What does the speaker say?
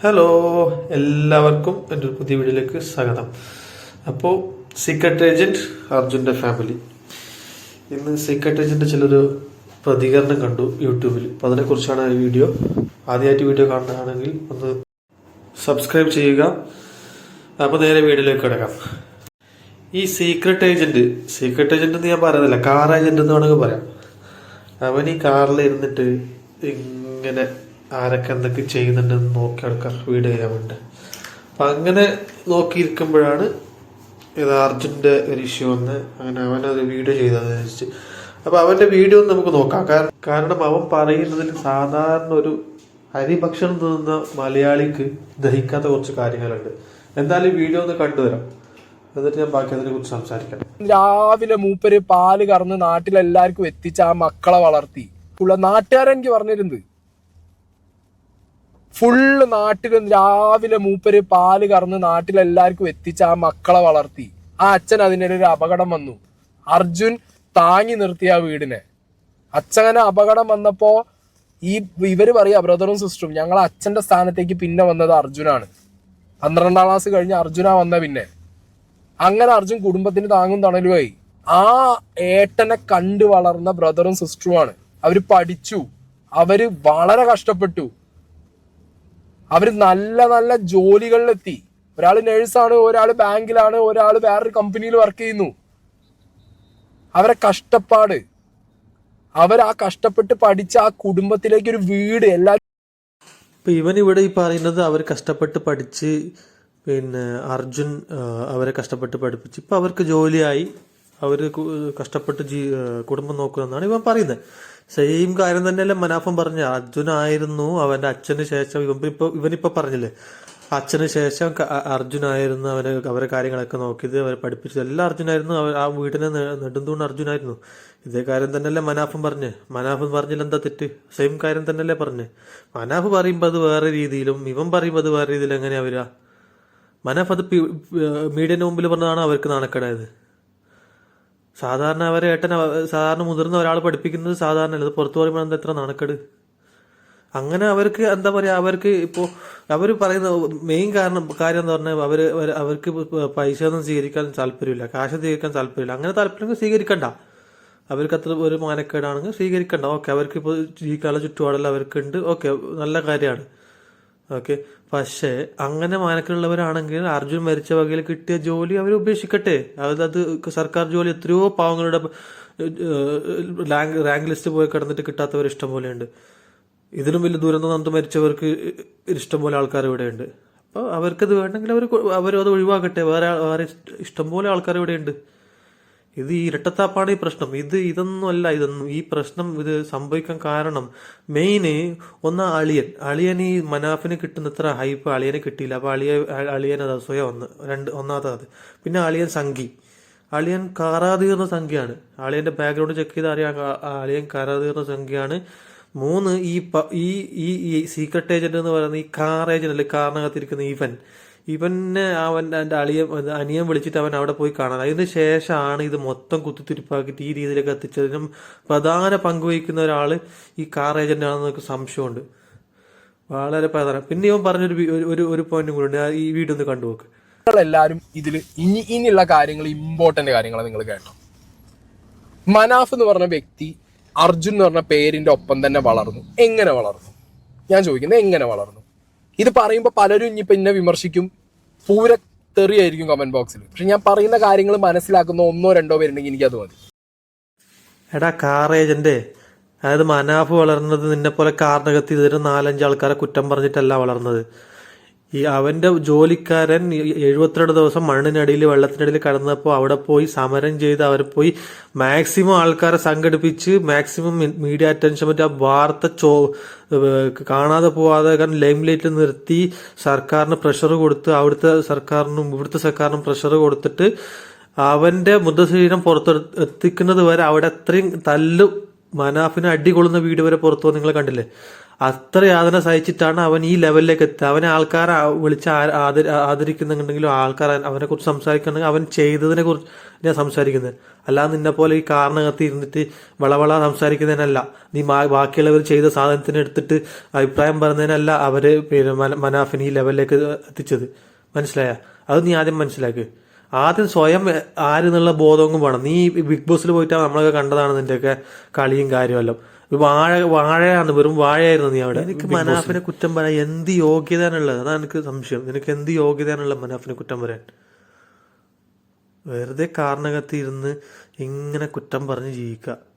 Hello എല്ലാവർക്കും എന്റെ പുതിയ വീഡിയോയിലേക്ക് സ്വാഗതം. അപ്പോൾ സീക്രട്ട് ഏജന്റ് അർജുന്റെ ഫാമിലി ഇന്ന് സീക്രട്ട് ഏജന്റ് ചിലൊരു പ്രതികരണം കണ്ടു യൂട്യൂബിൽ. അപ്പോൾ അതിനെക്കുറിച്ചാണ് ഈ വീഡിയോ. ആദ്യമായിട്ട് വീഡിയോ കാണുന്നതാണെങ്കിൽ ഒന്ന് സബ്സ്ക്രൈബ് ചെയ്യുക. അപ്പോൾ നേരെ വീഡിയോയിലേക്ക് കിടക്കാം. ഈ സീക്രട്ട് ഏജന്റ് സീക്രട്ട് ഏജന്റ് എന്ന് ഞാൻ പറയുന്നില്ല കാർ ഏജന്റ് എന്ന് വേണമെങ്കിൽ പറയാം. അവൻ ഈ കാറിൽ ഇരുന്നിട്ട് ഇങ്ങനെ ആരൊക്കെ എന്തൊക്കെ ചെയ്യുന്നുണ്ടെന്ന് നോക്കി ആൾക്കാർ വീഡിയോ ചെയ്യാൻ വേണ്ടി. അപ്പൊ അങ്ങനെ നോക്കിയിരിക്കുമ്പോഴാണ് ഇത് അർജുന്റെ ഒരു ഇഷ്യൂ വന്ന് അങ്ങനെ അവനത് വീഡിയോ ചെയ്തത് വെച്ചിട്ട് അപ്പൊ അവന്റെ വീഡിയോ നമുക്ക് നോക്കാം. കാരണം അവൻ പറയുന്നതിൽ സാധാരണ ഒരു അരിഭക്ഷണം തിന്നുന്ന മലയാളിക്ക് ദഹിക്കാത്ത കുറച്ച് കാര്യങ്ങളുണ്ട്. എന്തായാലും വീഡിയോ ഒന്ന് കണ്ടുവരാം. എന്നിട്ട് ഞാൻ ബാക്കി അതിനെ കുറിച്ച് സംസാരിക്കാം. രാവിലെ മൂപ്പര് പാൽ കറന്ന് നാട്ടിലെല്ലാവർക്കും എത്തിച്ച് ആ മക്കളെ വളർത്തി. ഉള്ള നാട്ടുകാരൻ എനിക്ക് പറഞ്ഞിരുന്നത് ഫുള്ള് നാട്ടിൽ രാവിലെ മൂപ്പര് പാൽ കറന്ന് നാട്ടിലെല്ലാവർക്കും എത്തിച്ച് ആ മക്കളെ വളർത്തി. ആ അച്ഛൻ അതിനിടെ ഒരു അപകടം വന്നു. അർജുൻ താങ്ങി നിർത്തി ആ വീടിനെ. അച്ഛനെ അപകടം വന്നപ്പോ ഈ ഇവർ പറയാ ബ്രദറും സിസ്റ്ററും ഞങ്ങൾ അച്ഛന്റെ സ്ഥാനത്തേക്ക് പിന്നെ വന്നത് അർജുനാണ്. പന്ത്രണ്ടാം ക്ലാസ് കഴിഞ്ഞ് അർജുന വന്ന പിന്നെ. അങ്ങനെ അർജുൻ കുടുംബത്തിന് താങ്ങും തണലുമായി ആ ഏട്ടനെ കണ്ടു വളർന്ന ബ്രദറും സിസ്റ്ററുമാണ്. അവർ പഠിച്ചു. അവർ വളരെ കഷ്ടപ്പെട്ടു. അവർ നല്ല നല്ല ജോലികളിലെത്തി. ഒരാൾ നേഴ്സാണ് ഒരാൾ ബാങ്കിലാണ് ഒരാൾ വേറൊരു കമ്പനിയിൽ വർക്ക് ചെയ്യുന്നു. അവരെ കഷ്ടപ്പാട്. അവർ ആ കഷ്ടപ്പെട്ട് പഠിച്ച ആ കുടുംബത്തിലേക്ക് ഒരു വീട് എല്ലാ ഇപ്പൊ ഇവൻ ഇവിടെ ഈ പറയുന്നത് അവർ കഷ്ടപ്പെട്ട് പഠിച്ച് പിന്നെ അർജുൻ അവരെ കഷ്ടപ്പെട്ട് പഠിപ്പിച്ച് ഇപ്പൊ അവർക്ക് ജോലിയായി. അവർ കഷ്ടപ്പെട്ട് ജീ കുടുംബം നോക്കുമെന്നാണ് ഇവൻ പറയുന്നത്. സെയിം കാര്യം തന്നെയല്ലേ മനാഫം പറഞ്ഞ അർജുൻ ആയിരുന്നു അവന്റെ അച്ഛന് ശേഷം ഇവൻ ഇപ്പൊ ഇവനിപ്പോ പറഞ്ഞില്ലേ? അച്ഛന് ശേഷം അർജുനായിരുന്നു അവനെ അവരെ കാര്യങ്ങളൊക്കെ നോക്കിയത് അവരെ പഠിപ്പിച്ചത്. എല്ലാം അർജുനായിരുന്നു അവർ ആ വീടിനെ നെടുന്തൂണ് അർജുനായിരുന്നു ഇതേ കാര്യം തന്നെയല്ലേ മനാഫും പറഞ്ഞ്. മനാഫ് പറഞ്ഞില്ല എന്താ തെറ്റ്? സെയിം കാര്യം തന്നെയല്ലേ പറഞ്ഞ്. മനാഫ് പറയുമ്പോൾ അത് വേറെ രീതിയിലും ഇവൻ പറയുമ്പോൾ അത് വേറെ രീതിയിലും എങ്ങനെയാ വരിക മനാഫ് അത് മീഡിയന്റെ മുമ്പിൽ പറഞ്ഞതാണ് അവർക്ക് നാണക്കേടായത്. സാധാരണ അവരെ ഏട്ടൻ സാധാരണ മുതിർന്ന ഒരാൾ പഠിപ്പിക്കുന്നത് സാധാരണ അല്ല പുറത്തു പറയുമ്പോൾ എന്താ എത്ര നാണക്കേട്? അങ്ങനെ അവർക്ക് എന്താ പറയാ അവർക്ക് ഇപ്പോ അവർ പറയുന്ന മെയിൻ കാരണം കാര്യം എന്ന് പറഞ്ഞാൽ അവർ അവർക്ക് പൈസ ഒന്നും സ്വീകരിക്കാൻ താല്പര്യമില്ല. കാശ് സ്വീകരിക്കാൻ താല്പര്യമില്ല. അങ്ങനെ താല്പര്യം സ്വീകരിക്കണ്ട. അവർക്ക് അത്ര ഒരു മാനക്കേടാണെങ്കിൽ സ്വീകരിക്കണ്ട. ഓക്കെ അവർക്ക് ഇപ്പോൾ ജീവിക്കാനുള്ള ചുറ്റുപാടെല്ലാം അവർക്കുണ്ട് ഓക്കെ നല്ല കാര്യമാണ്. ഓക്കെ. പക്ഷേ അങ്ങനെ മാനക്കിലുള്ളവരാണെങ്കിൽ അർജുൻ മരിച്ച വകയിൽ കിട്ടിയ ജോലി അവർ ഉപേക്ഷിക്കട്ടെ. അത് അത് സർക്കാർ ജോലി എത്രയോ പാവങ്ങളുടെ റാങ്ക് ലിസ്റ്റ് പോയി കിടന്നിട്ട് കിട്ടാത്തവർ ഇഷ്ടം പോലെയുണ്ട്. ഇതിലും വലിയ ദുരന്തം നമുക്ക് മരിച്ചവർക്ക് ഇഷ്ടം പോലെ ആൾക്കാർ ഇവിടെയുണ്ട്. അപ്പോൾ അവർക്കത് വേണമെങ്കിൽ അവർ അവരത് ഒഴിവാക്കട്ടെ. വേറെ വേറെ ഇഷ്ടംപോലെ ഇഷ്ടം പോലെ ആൾക്കാർ ഇവിടെയുണ്ട്. ഇത് ഈ ഇരട്ടത്താപ്പാണ് ഈ പ്രശ്നം. ഇത് ഇതൊന്നും അല്ല. ഇതൊന്നും ഈ പ്രശ്നം ഇത് സംഭവിക്കാൻ കാരണം മെയിന് ഒന്ന് അളിയൻ. അളിയൻ ഈ മനാഫിന് കിട്ടുന്ന ഇത്ര ഹൈപ്പ് അളിയനെ കിട്ടിയില്ല. അപ്പൊ അളിയ അളിയൻ അത് അസൂയ ഒന്ന് രണ്ട് ഒന്നാമത്തത്. പിന്നെ അളിയൻ സംഘി. അളിയൻ കാറാതീർന്ന സംഖ്യയാണ് അളിയന്റെ ബാക്ക്ഗ്രൗണ്ട് ചെക്ക് ചെയ്ത് അറിയാം. അളിയൻ കാറാതീർന്ന സംഖ്യയാണ് മൂന്ന് ഈ ഈ ഈ സീക്രട്ട് ഏജന്റ് എന്ന് പറയുന്ന ഈ കാർ ഏജന്റ് അല്ലെ കാറിനകത്തിരിക്കുന്ന ഇവൻ. ഇവനെ അവൻ എന്റെ അളിയൻ അനിയൻ വിളിച്ചിട്ട് അവൻ അവിടെ പോയി കാണാൻ അതിന് ശേഷമാണ് ഇത് മൊത്തം കുത്തിത്തിരിപ്പാക്കിയിട്ട് ഈ രീതിയിലേക്ക് എത്തിച്ചതിനും പ്രധാന പങ്കുവഹിക്കുന്ന ഒരാൾ ഈ കാർ ഏജന്റ് ആണെന്ന് സംശയമുണ്ട്. വളരെ പ്രധാനം. പിന്നെ ഇവൻ പറഞ്ഞൊരു ഒരു- ഒരു പോയിന്റും കൂടെ ഉണ്ട്. ഈ വീഡിയോ ഒന്ന് കണ്ടു നോക്ക്. എല്ലാവരും ഇതിൽ ഇനി ഇനിയുള്ള കാര്യങ്ങൾ ഇമ്പോർട്ടന്റ് കാര്യങ്ങൾ നിങ്ങൾ കേട്ടോ. മനാഫ് എന്ന് പറഞ്ഞ വ്യക്തി അർജുൻ എന്ന് പറഞ്ഞ പേരിന്റെ ഒപ്പം തന്നെ വളർന്നു. എങ്ങനെ വളർന്നു? ഞാൻ ചോദിക്കുന്നത് എങ്ങനെ വളർന്നു? ഇത് പറയുമ്പോൾ പലരും ഇനി എന്നെ വിമർശിക്കും. പൂര തെറിയായിരിക്കും കമന്റ് ബോക്സിൽ പക്ഷെ ഞാൻ പറയുന്ന കാര്യങ്ങൾ മനസ്സിലാക്കുന്ന ഒന്നോ രണ്ടോ പേരുണ്ടെങ്കിൽ എനിക്കത് മതി. എടാ കാർ ഏജന്റ് അതായത് മനാഫ് വളർന്നത് നിന്നെ പോലെ കാറിനകത്ത് ഇതൊരു നാലഞ്ച് ആൾക്കാരെ കുറ്റം പറഞ്ഞിട്ടല്ല വളർന്നത്. ഈ അവന്റെ ജോലിക്കാരൻ എഴുപത്തിരണ്ട് ദിവസം മണ്ണിനടിയിൽ വെള്ളത്തിനടിയിൽ കടന്നപ്പോൾ അവിടെ പോയി സമരം ചെയ്ത് അവർ പോയി മാക്സിമം ആൾക്കാരെ സംഘടിപ്പിച്ച് മാക്സിമം മീഡിയ അറ്റൻഷൻ പറ്റി ആ വാർത്ത ചോ കാണാതെ പോവാതെ കാരണം ലൈം ലൈറ്റിൽ നിർത്തി സർക്കാരിന് പ്രഷർ കൊടുത്ത് അവിടുത്തെ സർക്കാരിനും ഇവിടുത്തെ സർക്കാരിനും പ്രഷർ കൊടുത്തിട്ട് അവന്റെ മൃതശരീരം പുറത്തു എത്തിക്കുന്നത് വരെ അവിടെ അത്രയും തല്ലും മനാഫിന് അടി കൊള്ളുന്ന വീഡിയോ വരെ പുറത്തു നിങ്ങൾ കണ്ടില്ലേ? അത്ര യാതന സഹിച്ചിട്ടാണ് അവൻ ഈ ലെവലിലേക്ക് എത്തുക. അവനെ ആൾക്കാർ വിളിച്ച് ആദരിക്കുന്നുണ്ടെങ്കിലും ആൾക്കാർ അവനെ കുറിച്ച് സംസാരിക്കുന്നുണ്ടെങ്കിൽ അവൻ ചെയ്തതിനെ കുറിച്ച് ഞാൻ സംസാരിക്കുന്നത്. അല്ലാതെ നിന്നെ പോലെ ഈ കാറിനകത്ത് ഇരുന്നിട്ട് വളവള സംസാരിക്കുന്നതിനല്ല. നീ ബാക്കിയുള്ളവർ ചെയ്ത സാധനത്തിന് എടുത്തിട്ട് അഭിപ്രായം പറഞ്ഞതിനല്ല അവർ മനാഫിന് ഈ ലെവലിലേക്ക് എത്തിച്ചത്. മനസ്സിലായ? അത് നീ ആദ്യം മനസ്സിലാക്ക്. ആദ്യം സ്വയം ആരെന്നുള്ള ബോധവും വേണം. നീ ബിഗ് ബോസിൽ പോയിട്ടാണ് നമ്മളൊക്കെ കണ്ടതാണ് നിന്റെയൊക്കെ കളിയും കാര്യമെല്ലാം വാഴ വാഴയാണ് വെറും വാഴയായിരുന്നു നീ അവിടെ. എനിക്ക് മനാഫിനെ കുറ്റം പറയാൻ എന്ത് യോഗ്യതയാണുള്ളത്? അതാണ് എനിക്ക് സംശയം. നിനക്ക് എന്ത് യോഗ്യതയാണുള്ളത് മനാഫിനെ കുറ്റം പറയാൻ? വെറുതെ കാരണകത്തിരുന്ന് ഇങ്ങനെ കുറ്റം പറഞ്ഞ് ജീവിക്കുക.